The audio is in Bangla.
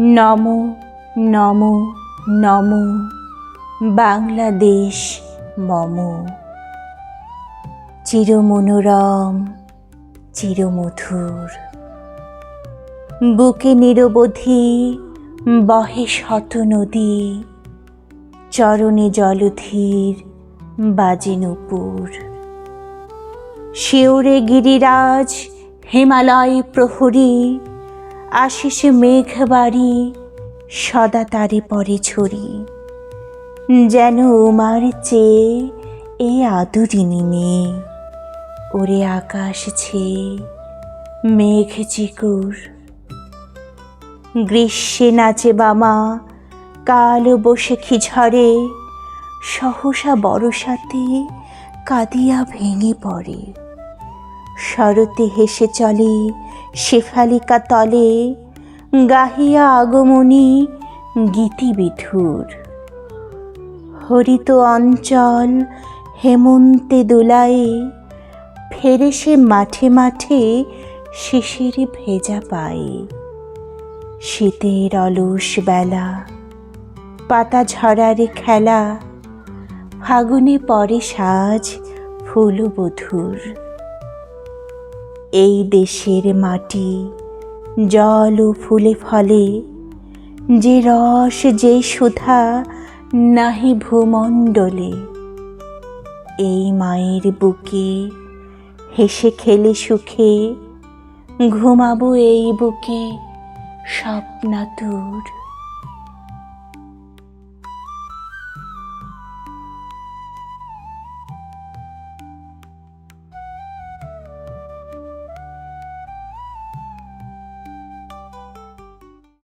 নম নম নম। বাংলাদেশ মম। চিরমনোরম, চিরমধুর। বুকে নিরবধি বহে শত নদী, চরণে জলধীর বাজে নূপুর। শিওরে গিরিরাজ, হিমালয় প্রহরী আশিস মেঘবাড়ি সদা তারে পরে ছড়ি। যেন উমার চেয়ে এ আদরিনী মেয়ে। ওরে আকাশ ছেয়ে মেঘ চিকুর। গ্রীষ্মে নাচে বামা, কালো বসেখি ঝরে সহসা বরসাতে কাঁদিয়া ভেঙে পড়ে। শরতে হেসে চলে শেফালিকা তলে গাহিয়া আগমনী গীতি বিধুর হরিত অঞ্চল হেমন্তে দোলায়ে ফেরে সে মাঠে মাঠে শিশির ভেজা পায়ে। শীতের অলস বেলা, পাতা ঝরারে খেলা, ফাগুনে পরে সাজ ফুল বধুর এই দেশের মাটি, জল ও ফুলে ফলে। যে রস, যে সুধা নাহি ভূমণ্ডলে। এই মায়ের বুকে হেসে খেলে সুখে, ঘুমাবো এই বুকে স্বপ্নাতুর।